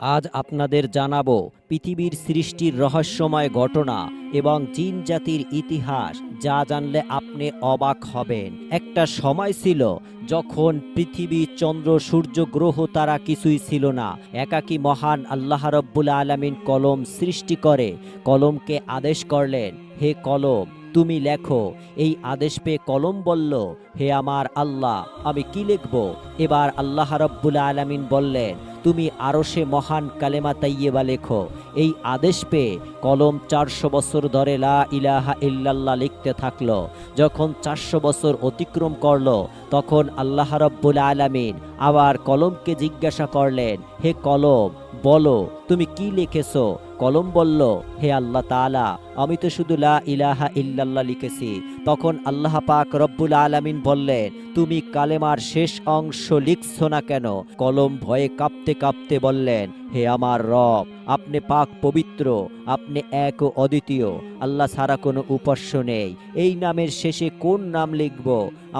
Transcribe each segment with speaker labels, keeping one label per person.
Speaker 1: আজ আপনাদের জানাব পৃথিবীর সৃষ্টির রহস্যময় ঘটনা এবং জিন জাতির ইতিহাস, যা জানলে আপনি অবাক হবেন। একটা সময় ছিল যখন পৃথিবী চন্দ্র, সূর্য, গ্রহ তারা কিছুই ছিল না। একাকী মহান আল্লাহ রব্বুল আলমিন কলম সৃষ্টি করে, কলমকে আদেশ করলেন, হে কলম তুমি লেখো, এই আদেশ পেয়ে কলম বলল, হে আমার আল্লাহ, আমি কি লিখব? এবার আল্লাহ রব্বুল আলমিন বললেন, তুমি আরও সে মহান কালেমা তাইয়েবা লেখো। এই আদেশ পেয়ে কলম চারশো বছর ধরে লা ইলাহা ইল্লাল্লাহ লিখতে থাকল। যখন চারশো বছর অতিক্রম করল, তখন আল্লাহ রব্বুল আলামিন আবার কলমকে জিজ্ঞাসা করলেন, হে কলম, বলো, তুমি কি লিখেছো? কলম বলল, হে আল্লাহ তালা আমি তো শুধু লা ইলাহা ইল্লাল্লাহ লিখেছি। তখন আল্লাহ পাক রব্বুল আলামিন বললেন, তুমি কালেমার শেষ অংশ লিখছ না কেন? কলম ভয়ে কাঁপতে কাঁপতে বললেন, হে আমার রব আপনি পাক পবিত্র, আপনি এক ও অদ্বিতীয়, আল্লাহ ছাড়া কোনো উপাস্য নেই। এই নামের শেষে কোন নাম লিখব?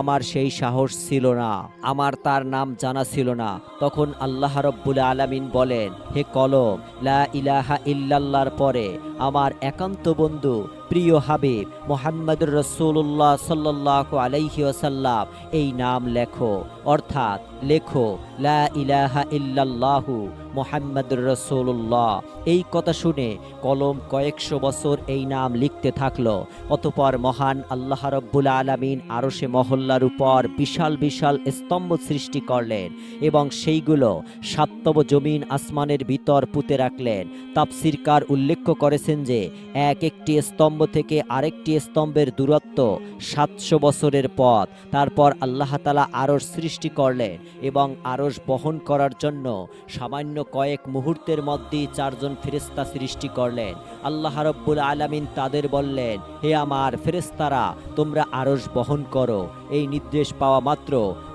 Speaker 1: আমার সেই সাহস ছিল না, আমার তার নাম জানা ছিল না। তখন আল্লাহ রব্বুল আলামিন বলেন, হে কলম, লা ইলাহা ইল্লাল্লাহর পরে আমার একান্ত বন্ধু, প্রিয় হাবিব মোহাম্মদ রসুল্লাহ সাল্লাহ আলাইহি ওসাল্লাম এই নাম লেখো। অর্থাৎ লেখো, লা ইলাহা ইল্লাল্লাহু মোহাম্মদুর রসুল্লাহ এই কথা শুনে কলম কয়েকশো বছর এই নাম লিখতে থাকল। অতপর মহান আল্লাহ রব্বুল আলমিন আরও সে মহল্লার উপর বিশাল বিশাল স্তম্ভ সৃষ্টি করলেন এবং সেইগুলো সাততব জমিন আসমানের ভিতর পুঁতে রাখলেন। তাপসিরকার উল্লেখ করেছেন যে, এক একটি স্তম্ভ থেকে আরেকটি স্তম্ভের দূরত্ব সাতশো বছরের পথ। তারপর আল্লাহ তালা আরস সৃষ্টি করলেন এবং আরস বহন করার জন্য সামান্য কয়েক মুহূর্তের মধ্যেই চারজন ফেরেস্তা সৃষ্টি করলেন। আল্লাহ রব্বুল আলামিন তাদের বললেন, হে আমার ফেরেস্তারা তোমরা আরস বহন করো। এই নির্দেশ পাওয়া মাত্র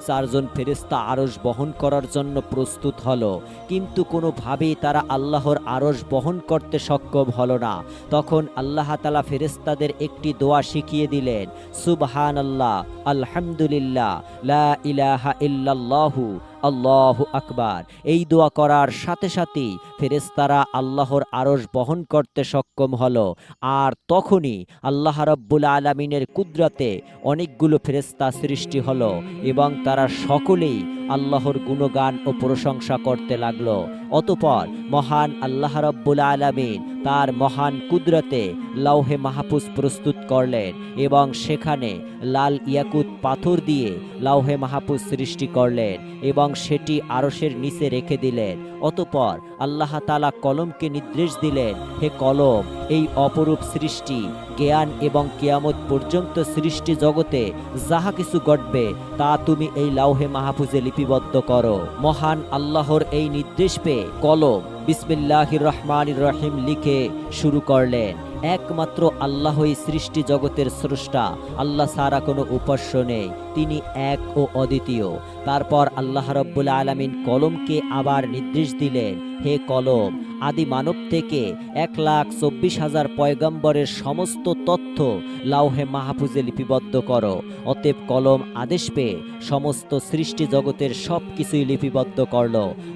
Speaker 1: চারজন ফেরিস্তা আরস বহন করার জন্য প্রস্তুত হলো। কিন্তু কোনোভাবেই তারা আল্লাহর আরস বহন করতে সক্ষম হলো না। তখন আল্লাহ তালা ফেরিস্তাদের একটি দোয়া শিখিয়ে দিলেন সুবহান আল্লাহ আলহামদুলিল্লাহ, লা ইলাহা ইল্লাল্লাহু আল্লাহ আকবার। এই দোয়া করার সাথে সাথেই ফেরেস্তারা আল্লাহর আরস বহন করতে সক্ষম হলো। আর তখনই আল্লাহ রব্বুল আলমিনের কুদরতে অনেকগুলো ফেরেস্তা সৃষ্টি হলো এবং তারা সকলেই আল্লাহর গুণগান ও প্রশংসা করতে লাগল। অতপর মহান আল্লাহ রব্বুল আলমিন তার মহান কুদরতে লৌহে মাহফুজ প্রস্তুত করলেন এবং সেখানে লাল ইয়াকুত পাথর দিয়ে লৌহে মাহফুজ সৃষ্টি করলেন এবং সেটি আরসের নিচে রেখে দিলেন। অতপর আল্লাহ তালা কলমকে নির্দেশ দিলেন, হে কলম, এই অপরূপ সৃষ্টি জ্ঞান এবং কেয়ামত পর্যন্ত সৃষ্টি জগতে যাহা কিছু ঘটবে, তা তুমি এই লাউহে মাহফুজে লিপিবদ্ধ করো। মহান আল্লাহর এই নির্দেশ পেয়ে কলম বিসমিল্লাহির রহমান রহিম লিখে শুরু করলেন। একমাত্র আল্লাহই সৃষ্টি জগতের স্রষ্টা, আল্লাহ সারা কোনো উপাস্য নেই, তিনি এক ও অদ্বিতীয়। তারপর আল্লাহ রব্বুল আলমিন কলমকে আবার নির্দেশ দিলেন হে কলম, আদি মানব থেকে এক লাখ চব্বিশ হাজার পয়গম্বরের সমস্ত তথ্য লাউহে মাহফুজে লিপিবদ্ধ করো। অতএব কলম আদেশ পেয়ে সমস্ত সৃষ্টি জগতের সব কিছুই লিপিবদ্ধ করল।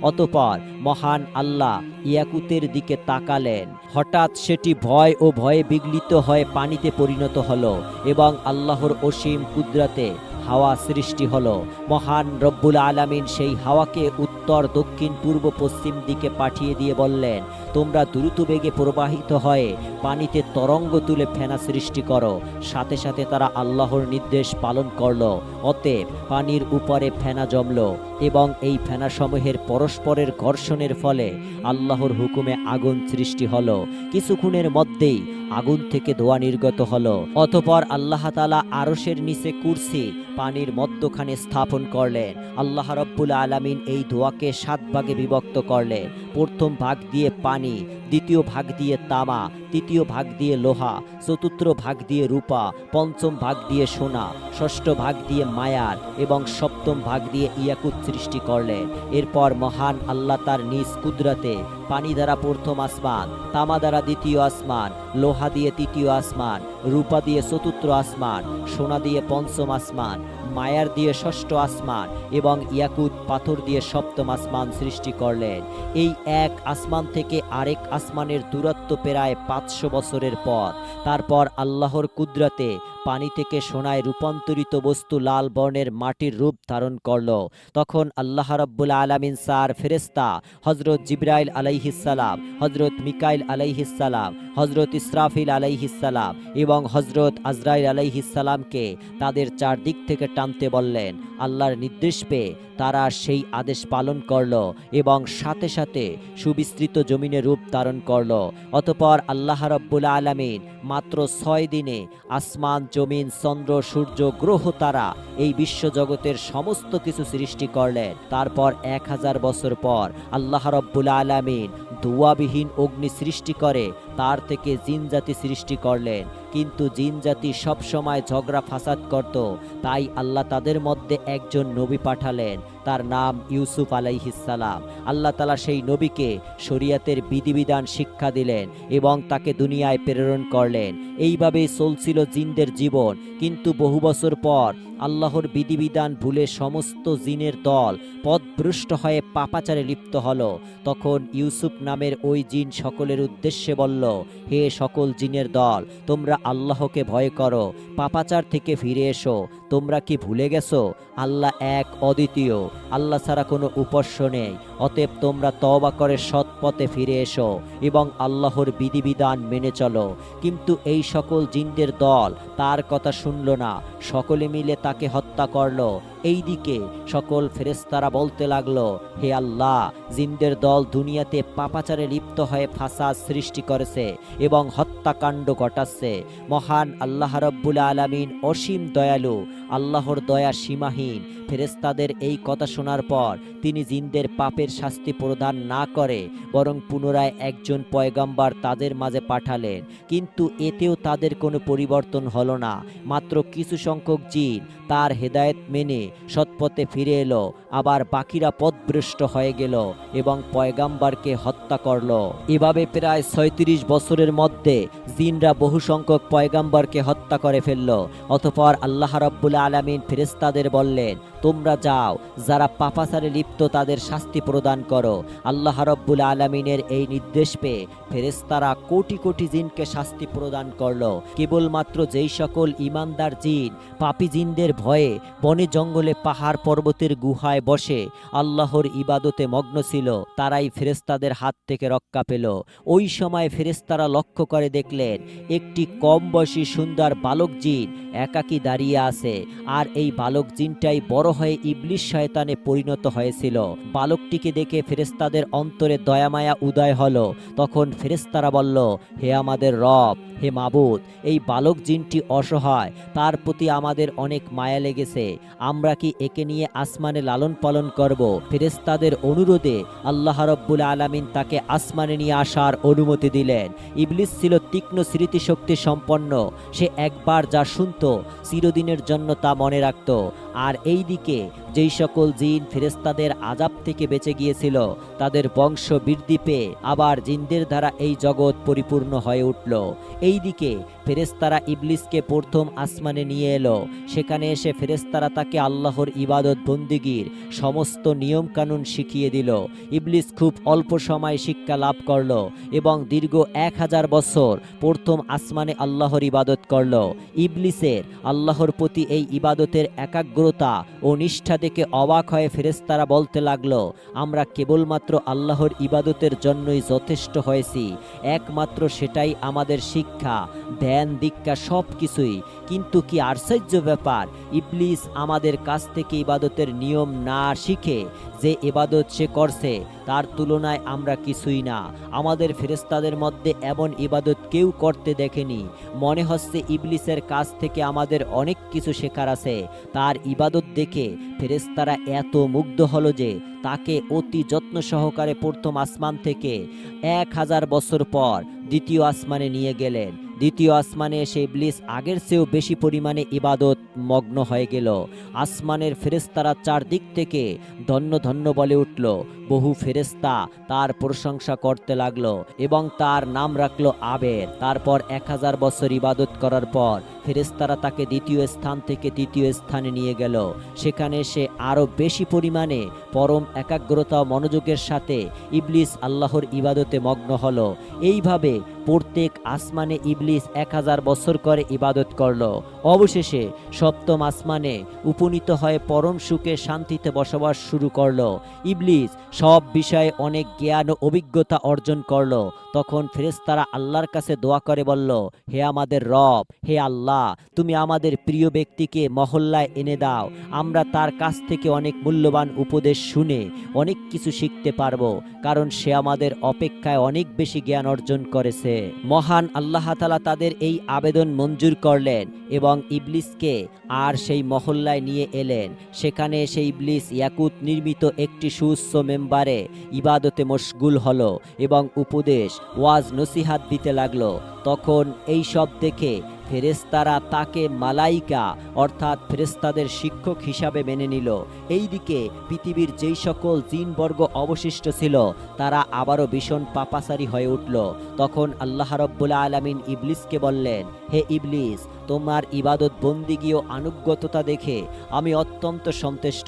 Speaker 1: অতপর মহান আল্লাহ ইয়াকুতের দিকে তাকালেন। হঠাৎ সেটি ভয় ও ভয়ে বিগলিত হয়ে পানিতে পরিণত হলো এবং আল্লাহর অসীম কুদরাতে হাওয়া সৃষ্টি হলো। মহান রব্বুল আলামিন সেই হাওয়াকে উত্তর, দক্ষিণ, পূর্ব, পশ্চিম দিকে পাঠিয়ে দিয়ে বললেন, তোমরা দ্রুত বেগে প্রবাহিত হয়ে পানিতে তরঙ্গ তুলে ফেনা সৃষ্টি করো। সাথে সাথে তারা আল্লাহর নির্দেশ পালন করল। অতএব পানির উপরে ফেনা জমলো এবং এই ফেনাসমূহের পরস্পরের ঘর্ষণের ফলে আল্লাহর হুকুমে আগুন সৃষ্টি হলো। কিছুক্ষণের মধ্যেই আগুন থেকে ধোয়া নির্গত হলো। অতপর আল্লাহ তালা আরসের নিচে কুরসি পানির মধ্যখানে স্থাপন করলেন। আল্লাহ রব্বুল আলামিন এই ধোয়াকে সাত ভাগে বিভক্ত করলেন। প্রথম ভাগ দিয়ে পানি, দ্বিতীয় ভাগ দিয়ে তামা, তৃতীয় ভাগ দিয়ে লোহা, চতুর্থ ভাগ দিয়ে রূপা, পঞ্চম ভাগ দিয়ে সোনা, ষষ্ঠ ভাগ দিয়ে মায়ার এবং সপ্তম ভাগ দিয়ে ইয়াকুত সৃষ্টি করলেন। এরপর মহান আল্লাহ তার নিজ কুদরাতে পানি দ্বারা প্রথম আসমান, তামা দ্বারা দ্বিতীয় আসমান, লোহা দিয়ে তৃতীয় আসমান রূপা দিয়ে চতুর্থ আসমান সোনা দিয়ে পঞ্চম আসমান মায়ার দিয়ে ষষ্ঠ আসমান এবং ইয়াকুত পাথর দিয়ে সপ্তম আসমান সৃষ্টি করলেন। এই এক আসমান থেকে আরেক আসমানের দূরত্ব প্রায় পাঁচশো বছরের পর তারপর আল্লাহর কুদরতে পানি থেকে সোনায় রূপান্তরিত বস্তু লাল বর্ণের মাটির রূপ ধারণ করল। তখন আল্লাহ রব্বুল আলমিন সার ফেরেস্তা হজরত জিব্রাইল আলাইহিসালাম হজরত মিকাইল আলাইহিসালাম হজরত ইসরাফিল আলাইহিসালাম এবং হজরত আজরাইল আলাইহিসালামকে তাদের চারদিক থেকে টানতে বললেন, আল্লাহর নির্দেশ পেয়ে তারা সেই আদেশ পালন করল এবং সাথে সাথে সুবিস্তৃত জমিনে রূপ ধারণ করল। অতপর আল্লাহ রব্বুল আলমিন মাত্র ছয় দিনে আসমান, জমিন, চন্দ্র, সূর্য, গ্রহ তারা এই বিশ্বজগতের সমস্ত কিছু সৃষ্টি করলেন। তারপর এক হাজার বছর পর আল্লাহ রব্বুল আলমিন ধোয়াবিহীন অগ্নি সৃষ্টি করে, তার থেকে জিন জাতি সৃষ্টি করলেন। কিন্তু জিন জাতি সবসময় ঝগড়া ফাসাদ করত তাই আল্লাহ তাদের মধ্যে একজন নবী পাঠালেন। তার নাম ইউসুফ আলাইহিসালাম আল্লাহ তালা সেই নবীকে শরিয়াতের বিধিবিধান শিক্ষা দিলেন এবং তাকে দুনিয়ায় প্রেরণ করলেন। এইভাবেই চলছিল জিনদের জীবন। কিন্তু বহু বছর পর আল্লাহর বিধিবিধান ভুলে সমস্ত জিনের দল পথভ্রষ্ট হয়ে পাপাচারে লিপ্ত হল। তখন ইউসুফ নামের ওই জিন সকলের উদ্দেশ্যে বলল, হে সকল জিনের দল, তোমরা আল্লাহকে ভয় করো। পাপাচার থেকে ফিরে এসো। তোমরা কি ভুলে গেছো? আল্লাহ এক অদ্বিতীয়। আল্লাহ ছাড়া কোনো উপস্য নেই। অতএব তোমরা তওবা করে সৎ পথে ফিরে এসো এবং আল্লাহর বিধিবিধান মেনে চলো। কিন্তু এই সকল জিনদের দল তার কথা শুনল না। সকলে মিলে তাকে হত্যা করল। এইদিকে সকল ফেরেস্তারা বলতে লাগল, হে আল্লাহ, জিন্দের দল দুনিয়াতে পাপাচারে লিপ্ত হয়ে ফাসাদ সৃষ্টি করেছে এবং হত্যাকাণ্ড ঘটাচ্ছে। মহান আল্লাহ রব্বুল আলামিন অসীম দয়ালু, আল্লাহর দয়া সীমাহীন। ফেরেস্তাদের এই কথা শোনার পর তিনি জিনদের পাপের শাস্তি প্রদান না করে, বরং পুনরায় একজন পয়গাম্বার তাদের মাঝে পাঠালেন। কিন্তু এতেও তাদের কোনো পরিবর্তন হলো না। মাত্র কিছু সংখ্যক জিন তার হেদায়েত মেনে সৎপথে ফিরে এলো। আবার বাকিরা পথভ্রষ্ট হয়ে গেল এবং পয়গাম্বারকে হত্যা করল। এভাবে প্রায় ছয়ত্রিশ বছরের মধ্যে জিনরা বহু সংখ্যক পয়গাম্বারকে হত্যা করে ফেলল। অতপর আল্লাহ রব্বুল আলমিন ফেরেস্তাদের বললেন, তোমরা যাও, যারা পাপাচারে লিপ্ত তাদের শাস্তি প্রদান করো। আল্লাহ রব্বুল আলমিনের এই নির্দেশ পেয়ে ফেরেস্তারা কোটি কোটি জিনকে শাস্তি প্রদান করল। কেবলমাত্র যেই সকল ইমানদার জিন, পাপি জিনদের ভয়ে বনে জঙ্গলে পাহাড় পর্বতের গুহায় বসে আল্লাহর ইবাদতে মগ্ন ছিল, তারাই ফেরেস্তাদের হাত থেকে রক্ষা পেল। ওই সময় ফেরেস্তারা লক্ষ্য করে দেখলেন, একটি কম বয়সী সুন্দর বালক জিন একাকী দাঁড়িয়ে আছে, আর এই বালক জিনটাই বড় হয়ে ইবলিশ শয়তানে পরিণত হয়েছিল। বালকটিকে দেখে ফেরেস্তাদের অন্তরে দয়ামায়া উদয় হলো। তখন ফেরেস্তারা বলল, হে আমাদের রব, হে মাবুদ, এই বালক জিনটি অসহায়, তার প্রতি আমাদের অনেক মায়া লেগেছে, আমরা কি একে নিয়ে আসমানে লালন পালন করব। ফেরেস্তাদের অনুরোধে আল্লাহ রব্বুল আলমিন তাকে আসমানে নিয়ে আসার অনুমতি দিলেন। ইবলিস ছিল তীক্ষ্ণ স্মৃতিশক্তি সম্পন্ন। সে একবার যা শুনত চিরদিনের জন্য তা মনে রাখত। আর এই দিকে যেই সকল জিন ফেরেস্তাদের আজাব থেকে বেঁচে গিয়েছিল, তাদের বংশ বৃদ্ধি পেয়ে আবার জিনদের দ্বারা এই জগৎ পরিপূর্ণ হয়ে উঠল। এই দিকে ফেরেস্তারা ইবলিসকে প্রথম আসমানে নিয়ে এলো। সেখানে এসে ফেরেস্তারা তাকে আল্লাহর ইবাদত বন্দিগির সমস্ত নিয়ম কানুন শিখিয়ে দিল। ইবলিস খুব অল্প সময় শিক্ষা লাভ করল এবং দীর্ঘ এক হাজার বছর প্রথম আসমানে আল্লাহর ইবাদত করল। ইবলিসের আল্লাহর প্রতি এই ইবাদতের একাগ্রতা ও নিষ্ঠা দেখে অবাক হয়ে ফেরেস্তারা বলতে লাগল, আমরা কেবলমাত্র আল্লাহর ইবাদতের জন্যই যথেষ্ট হয়েছি। একমাত্র সেটাই আমাদের শিক্ষা, ধ্যান, দীক্ষা সব কিছুই কিন্তু কি আশ্চর্য ব্যাপার, ইবলিস আমাদের কাছ থেকে ইবাদতের নিয়ম না শিখে যে এবাদত সে করছে তার তুলনায় আমরা কিছুই না। আমাদের ফেরেস্তাদের মধ্যে এমন ইবাদত কেউ করতে দেখেনি। মনে হচ্ছে ইবলিসের কাছ থেকে আমাদের অনেক কিছু শেখার আছে। তার ইবাদত দেখে ফেরেস্তারা এত মুগ্ধ হলো যে তাকে অতি যত্ন সহকারে প্রথম আসমান থেকে এক হাজার বছর পর দ্বিতীয় আসমানে নিয়ে গেলেন। দ্বিতীয় আসমানে এসে ইবলিস আগের চেয়েও বেশি পরিমাণে ইবাদত মগ্ন হয়ে গেল। আসমানের ফেরেস্তারা চারদিক থেকে ধন্য ধন্য বলে উঠল। বহু ফেরেস্তা তার প্রশংসা করতে লাগল এবং তার নাম রাখল আবের। তারপর এক হাজার বছর ইবাদত করার পর ফেরেস্তারা তাকে দ্বিতীয় স্থান থেকে তৃতীয় স্থানে নিয়ে গেল। সেখানে সে আরও বেশি পরিমাণে পরম একাগ্রতা মনোযোগের সাথে ইবলিস আল্লাহর ইবাদতে মগ্ন হলো। এইভাবে প্রত্যেক আসমানে ইবলিস এক হাজার বছর করে ইবাদত করল। অবশেষে সপ্তম আসমানে উপনীত হয়ে পরম সুখে শান্তিতে বসবাস শুরু করল। ইবলিস সব বিষয়ে অনেক জ্ঞান ও অভিজ্ঞতা অর্জন করল। তখন ফেরেশতারা আল্লাহর কাছে দোয়া করে বলল, হে আমাদের রব, হে আল্লাহ, তুমি আমাদের প্রিয় ব্যক্তিকে মহল্লায় এনে দাও। আমরা তার কাছ থেকে অনেক মূল্যবান উপদেশ শুনে অনেক কিছু শিখতে পারব, কারণ সে আমাদের অপেক্ষায় অনেক বেশি জ্ঞান অর্জন করেছে। মহান আল্লাহ তালা তাদের এই আবেদন মঞ্জুর করলেন এবং ইবলিসকে আর সেই মহল্লায় নিয়ে এলেন। সেখানে সেই ইবলিস ইয়াকুত নির্মিত একটি সুস্থ মেম্বারে ইবাদতে মশগুল হল এবং উপদেশ, ওয়াজ, নসিহাত দিতে লাগল। তখন এই সব দেখে ফেরেস্তারা তাকে মালাইকা, অর্থাৎ ফেরেস্তাদের শিক্ষক হিসাবে মেনে নিল। এইদিকে পৃথিবীর যেই সকল জিনবর্গ অবশিষ্ট ছিল, তারা আবারও ভীষণ পাপাসারি হয়ে উঠল। তখন আল্লাহ রব্বুল্লা আলমিন ইবলিসকে বললেন হে ইবলিস, তোমার ইবাদত বন্দিগি ও আনুগত্যতা দেখে আমি অত্যন্ত সন্তুষ্ট।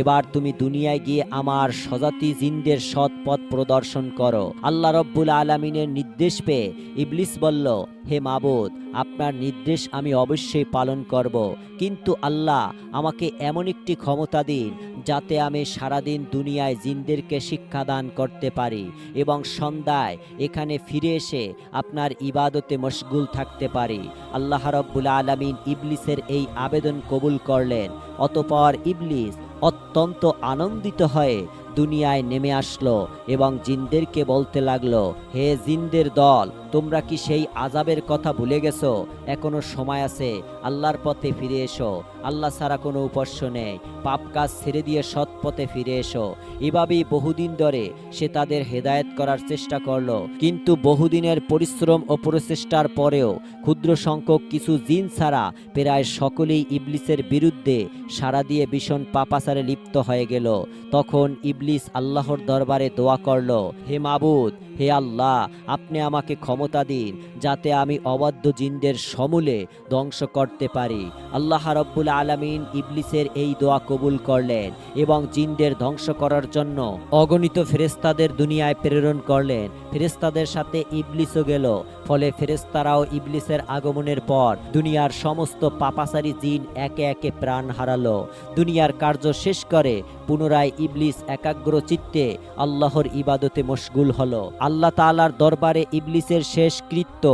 Speaker 1: এবার তুমি দুনিয়ায় গিয়ে আমার স্বজাতি জিনদের সৎ পথ প্রদর্শন করো। আল্লাহ রব্বুল আলমিনের নির্দেশ পেয়ে ইবলিস বলল, হে মাবুদ, আপনার নির্দেশ আমি অবশ্যই পালন করব। কিন্তু আল্লাহ আমাকে এমন একটি ক্ষমতা দিন, যাতে আমি সারাদিন দুনিয়ায় জিনদেরকে শিক্ষাদান করতে পারি এবং সন্ধ্যায় এখানে ফিরে এসে আপনার ইবাদতে মশগুল থাকতে পারি। আল্লাহ রব্বুল আলমিন ইবলিসের এই আবেদন কবুল করলেন। অতপর ইবলিস অত্যন্ত আনন্দিত হয়ে দুনিয়ায় নেমে আসলো এবং জিনদেরকে বলতে লাগল, হে জিনদের দল, তোমরা কি সেই আজাবের কথা ভুলে গেছো? এখনও সময় আছে, আল্লাহর পথে ফিরে এসো। আল্লাহ ছাড়া কোনো উপাস্য নেই। পাপ কাজ ছেড়ে দিয়ে সৎ পথে ফিরে এসো। এভাবেই বহুদিন ধরে সে তাদের হেদায়েত করার চেষ্টা করল। কিন্তু বহুদিনের পরিশ্রম ও প্রচেষ্টার পরেও ক্ষুদ্র সংখ্যক কিছু জিন ছাড়া প্রায় সকলেই ইবলিসের বিরুদ্ধে সাড়া দিয়ে ভীষণ পাপাচারে লিপ্ত হয়ে গেল। তখন ইবলিস আল্লাহর দরবারে দোয়া করল হে মাবুদ হে আল্লাহ, আপনি আমাকে ক্ষমতা দিন যাতে আমি অবাধ্য জিনদের সমূলে ধ্বংস করতে পারি। আল্লাহ রব্বুল আলমিন ইবলিসের এই দোয়া কবুল করলেন এবং জিনদের ধ্বংস করার জন্য অগণিত ফেরেস্তাদের দুনিয়ায় প্রেরণ করলেন। ফেরেস্তাদের সাথে ইবলিসও গেল, ফলে ফেরেস্তারাও ইবলিসের আগমনের পর দুনিয়ার সমস্ত পাপাসারি জিন একে একে প্রাণ হারালো। দুনিয়ার কার্য শেষ করে পুনরায় ইবলিস একাগ্র চিত্তে আল্লাহর ইবাদতে মশগুল হলো। আল্লাহ তাআলার দরবারে ইবলিসের শেষ কৃত্য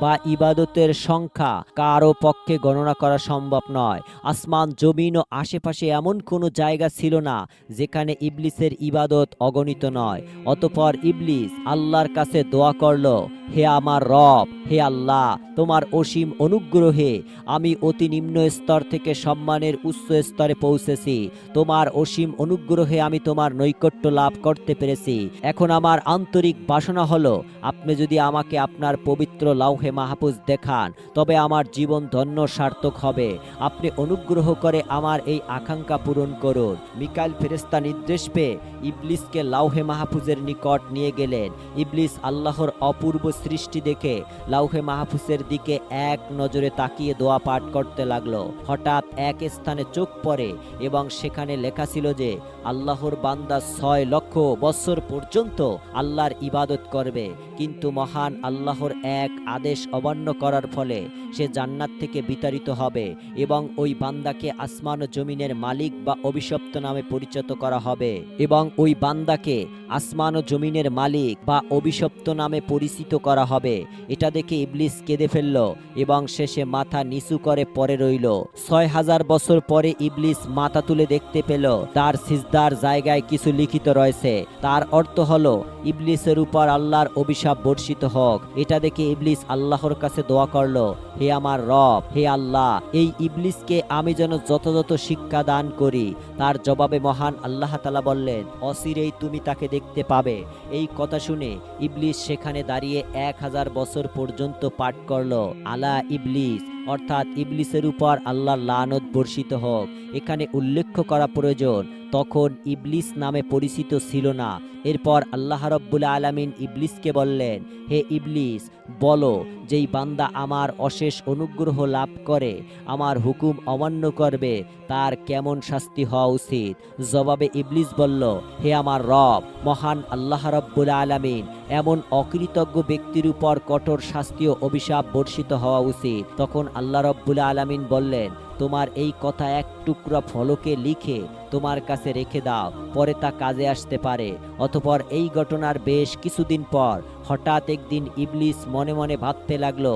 Speaker 1: বা ইবাদতের সংখ্যা কারও পক্ষে গণনা করা সম্ভব নয়। আসমান, জমিন ও আশেপাশে এমন কোনো জায়গা ছিল না যেখানে ইবলিসের ইবাদত অগণিত নয়। অতপর ইবলিস আল্লাহর কাছে দোয়া করল, হে আমার রব, হে আল্লাহ, তোমার অসীম অনুগ্রহে আমি অতি নিম্ন স্তর থেকে সম্মানের উচ্চ স্তরে পৌঁছেছি। তোমার অসীম অনুগ্রহে আমি তোমার নৈকট্য লাভ করতে পেরেছি। এখন আমার আন্তরিক বাসনা হলো, আপনি যদি আমাকে আপনার পবিত্র লাউহে মাহফুজ দেখান, তবে আমার জীবন ধন্য সার্থক হবে। আপনি অনুগ্রহ করে আমার এই আকাঙ্ক্ষা পূরণ করুন। মিকাইল ফেরেস্তা নির্দেশ পেয়ে ইবলিসকে লাউহে মাহফুজের নিকট নিয়ে গেলেন। ইবলিস আল্লাহর অপূর্ব সৃষ্টি দেখে লাউহে মাহফুজের দিকে এক নজরে তাকিয়ে দোয়া পাঠ করতে লাগল। হঠাৎ এক স্থানে চোখ পড়ে এবং সেখানে লেখা ছিল যে, আল্লাহর বান্দা ছয় লক্ষ বছর পর্যন্ত আল্লাহর ইবাদত করবে। কিন্তু মহান আল্লাহর এক আদেশ অমান্য করার ফলে সে জান্নাত থেকে বিতাড়িত হবে এবং ওই বান্দাকে আসমান ও জমিনের মালিক বা অভিশপ্ত নামে পরিচিত করা হবে এবং ওই বান্দাকে আসমান ও জমিনের মালিক বা অভিশপ্ত নামে পরিচিত করা হবে। এটা দেখে ইবলিস কেঁদে ফেলল এবং শেষে মাথা নিচু করে পরে রইল। ছয় হাজার বছর পরে ইবলিস মাথা তুলে দেখতে পেল, তার সিজদার জায়গায় কিছু লিখিত রয়েছে। তার অর্থ হলো, ইবলিসের উপর আল্লাহর অভিশাপ বর্ষিত হোক। এটা দেখে ইবলিস আল্লাহর কাছে দোয়া করল, হে আমার রব, হে আল্লাহ, এই ইবলিসকে আমি যেন যথাযথ শিক্ষা দান করি। তার জবাবে মহান আল্লাহ তালা বললেন অসিরেই তুমি তাকে দেখতে পাবে। এই কথা শুনে ইবলিস সেখানে দাঁড়িয়ে এক হাজার বছর পর্যন্ত পাঠ করল, আলা ইবলিস অর্থাৎ ইবলিসের উপর আল্লাহর লানত বর্ষিত হোক। এখানে উল্লেখ করা প্রয়োজন তখন ইবলিস নামে পরিচিত ছিল না। এরপর আল্লাহ রব্বুল আলামিন ইবলিসকে বললেন, হে ইবলিস, বলো যেই বান্দা আমার অশেষ অনুগ্রহ লাভ করে, আমার হুকুম অমান্য করবে, তার কেমন শাস্তি হওয়া উচিত? জবাবে ইবলিস বলল, হে আমার রব, মহান আল্লাহ রব্বুল আলামিন, এমন অকৃতজ্ঞ ব্যক্তির উপর কঠোর শাস্তি ও অভিশাপ বর্ষিত হওয়া উচিত। তখন আল্লাহ রব্বুল আলামিন বললেন তোমার এই কথা এক টুকরা ফলকে লিখে তোমার কাছে রেখে দাও, পরে তা কাজে আসতে পারে। অতপর এই ঘটনার বেশ কিছুদিন পর হঠাৎ একদিন ইবলিস মনে মনে ভাবতে লাগল,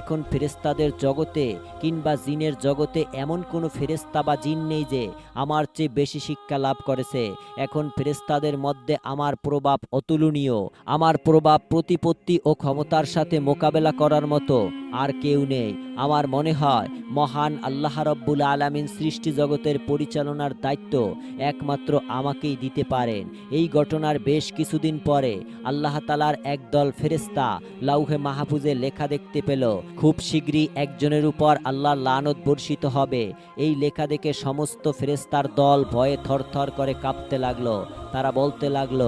Speaker 1: এখন ফেরেস্তাদের জগতে কিংবা জিনের জগতে এমন কোনো ফেরেস্তা বা জিন নেই যে আমার চেয়ে বেশি শিক্ষা লাভ করেছে। এখন ফেরেস্তাদের মধ্যে আমার প্রভাব অতুলনীয়, আমার প্রভাব প্রতিপত্তি ও ক্ষমতার সাথে মোকাবেলা করার মতো আর কেউ নেই। আমার মনে হয় মহান আল্লাহ রব্বুল আলামিন সৃষ্টি জগতের পরিচালনার দায়িত্ব একমাত্র আমাকেই দিতে পারেন। এই ঘটনার বেশ কিছুদিন পরে আল্লাহ তালার একদল ফেরেস্তা লাউহে মাহফুজে লেখা দেখতে পেল, খুব শীঘ্রই একজনের উপর আল্লাহ লানত বর্ষিত হবে। এই লেখা দেখে সমস্ত ফেরেস্তার দল ভয়ে থরথর করে কাঁপতে লাগল। তারা বলতে লাগল,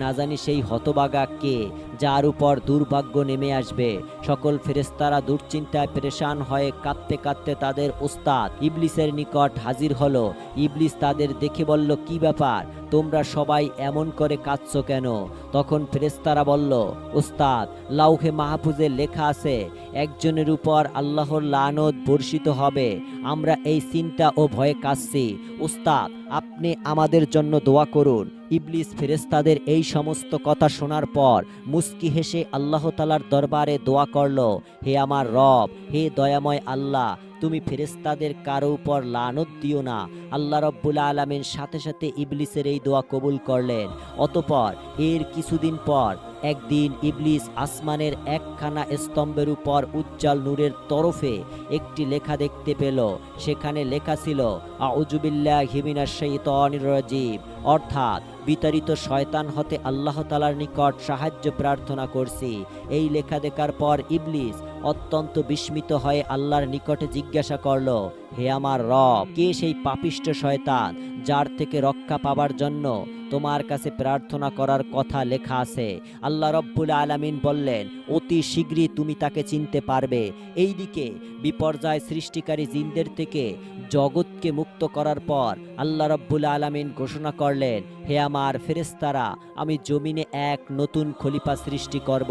Speaker 1: না জানি সেই হতবাগা কে? যার উপর দুর্ভাগ্য নেমে আসবে। সকল ফেরেস্তারা দুশ্চিন্তায় পেরেশান হয়ে কাঁদতে কাঁদতে তাদের ওস্তাদ ইবলিসের নিকট হাজির হলো। ইবলিস তাদের দেখে বলল, কি ব্যাপার? তোমরা সবাই এমন করে কাঁদছো কেন? তখন ফেরেস্তারা বলল, ওস্তাদ, লাউহে মাহফুজে লেখা আছে, একজনের উপর আল্লাহর লানত বর্ষিত হবে। আমরা এই চিন্তা ও ভয়ে কাঁদছি। ওস্তাদ, আপনি আমাদের জন্য দোয়া করুন। ইবলিস ফেরেস্তাদের এই সমস্ত কথা শোনার পর মুস্কি হেসে আল্লাহ তালার দরবারে দোয়া করল, হে আমার রব, হে দয়াময় আল্লাহ, তুমি ফেরেস্তাদের কারও উপর লানত দিও না। আল্লাহ রব্বুল আলমের সাথে সাথে ইবলিসের এই দোয়া কবুল করলেন। অতপর এর কিছুদিন পর একদিন ইবলিস আসমানের একখানা স্তম্ভের উপর উজ্জ্বল নূরের তরফে একটি লেখা দেখতে পেল। সেখানে লেখা ছিল আউজুবিল্লাহ হিমিনা শৈতনির রাজিব অর্থাৎ বিতাড়িত শয়তান হতে আল্লাহ তালার নিকট সাহায্য প্রার্থনা করছি। এই লেখা দেখার পর ইবলিস অত্যন্ত বিস্মিত হয়ে আল্লাহর নিকটে জিজ্ঞাসা করল, হে আমার রব, কে সেই পাপিষ্ট শয়তান যার থেকে রক্ষা পাবার জন্য তোমার কাছে প্রার্থনা করার কথা লেখা আছে। আল্লাহ রব্বুল আলামিন বললেন, অতি শীঘ্রই তুমি তাকে চিনতে পারবে। এইদিকে বিপর্যয় সৃষ্টিকারী জিনদের থেকে জগৎকে মুক্ত করার পর আল্লাহ রব্বুল আলামিন ঘোষণা করলেন, হে আমার ফেরেস্তারা আমি জমিনে এক নতুন খলিফা সৃষ্টি করব।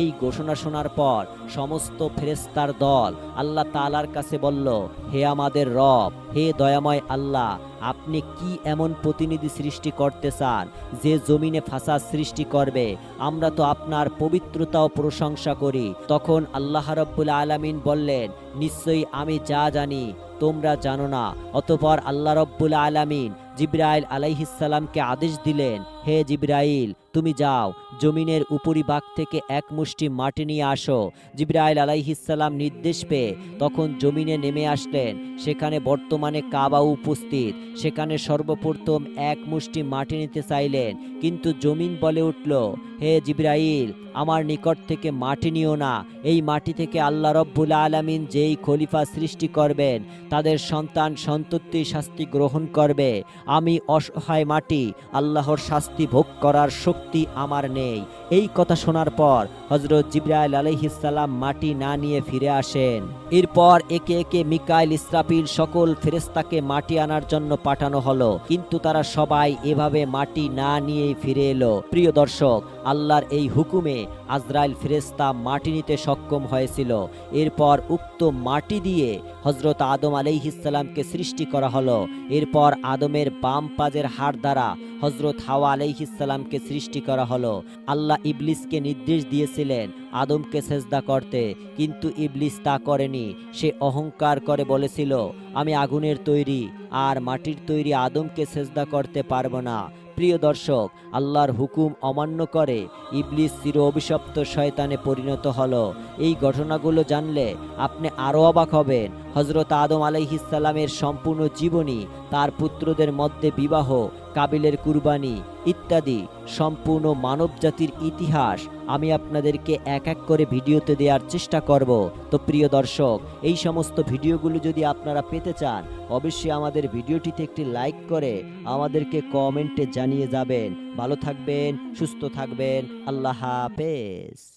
Speaker 1: এই ঘোষণা শোনার পর সমস্ত ফেরেস্তার দল আল্লাহ তালার কাছে বলল, হে আমাদের রব, হে দয়াময় আল্লাহ আপনি কি এমন প্রতিনিধি সৃষ্টি করতে চান যে জমিনে ফাসাদ সৃষ্টি করবে? আমরা তো আপনার পবিত্রতাও প্রশংসা করি। তখন আল্লাহ রব্বুল আলামিন বললেন, নিশ্চয়ই আমি যা জানি, তোমরা জানো না। অতপর আল্লাহ রব্বুল আলামিন জিব্রাইল আলাইহিসাল্লামকে আদেশ দিলেন, হে জিব্রাইল, তুমি যাও। জমিনের উপরিভাগ থেকে এক মুষ্টি মাটি নিয়ে আসো। জিব্রাইল আলাইহিসাল্লাম নির্দেশ পেয়ে তখন জমিনে নেমে আসলেন। সেখানে বর্তমানে কাবা উপস্থিত। সেখানে সর্বপ্রথম এক মুষ্টি মাটি নিতে চাইলেন। কিন্তু জমিন বলে উঠল, হে জিব্রাইল, আমার নিকট থেকে মাটি নিও না। এই মাটি থেকে আল্লাহ রব্বুল আলামিন যেই খলিফা সৃষ্টি করবেন, তাদের সন্তান সন্ততি শাস্তি গ্রহণ করবে। আমি অসহায় মাটি, আল্লাহর শাস্তি ভোগ করার শক্তি আমার নেই। এই কথা শোনার পর হজরত জিব্রাইল আলহিসাল্লাম মাটি না নিয়ে ফিরে আসেন। এরপর একে একে মিকাইল, ইসরাফিল সকল ফেরেস্তাকে মাটি আনার জন্য পাঠানো হলো। কিন্তু তারা সবাই এভাবে মাটি না নিয়েই ফিরে এলো। প্রিয় দর্শক, আল্লাহর এই হুকুমে আজরাইল ফেরেস্তা মাটি নিতে সক্ষম হয়েছিল। এরপর উক্ত মাটি দিয়ে হজরত আদম আলাইহিসাল্লামকে সৃষ্টি করা হলো। এরপর আদমের বাম পাজের হাড় দ্বারা হজরত হাওয়া আলাইহিসাল্লামকে সৃষ্টি করা হলো। আল্লাহ ইবলিসকে নির্দেশ দিয়েছিলেন আদমকে সেজদা করতে, কিন্তু ইবলিস তা করেনি। সে অহংকার করে বলেছিল, আমি আগুনের তৈরি আর মাটির তৈরি আদমকে সেজদা করতে পারব না। প্রিয় দর্শক, আল্লাহর হুকুম অমান্য করে ইবলিস চির অভিশপ্ত শয়তানে পরিণত হল। এই ঘটনাগুলো জানলে আপনি আরও অবাক হবেন। হজরত আদম আলাইহিসাল্লামের সম্পূর্ণ জীবনী তার পুত্রদের মধ্যে বিবাহ কাবিলের কুরবানি ইত্যাদি সম্পূর্ণ মানবজাতির ইতিহাস আমি আপনাদেরকে এক এক করে ভিডিওতে দেওয়ার চেষ্টা করব। তো প্রিয় দর্শক, এই সমস্ত ভিডিওগুলো যদি আপনারা পেতে চান, অবশ্যই আমাদের ভিডিওটিতে একটি লাইক করে আমাদেরকে কমেন্টে জানিয়ে যাবেন। ভালো থাকবেন, সুস্থ থাকবেন, আল্লাহ হাফেজ।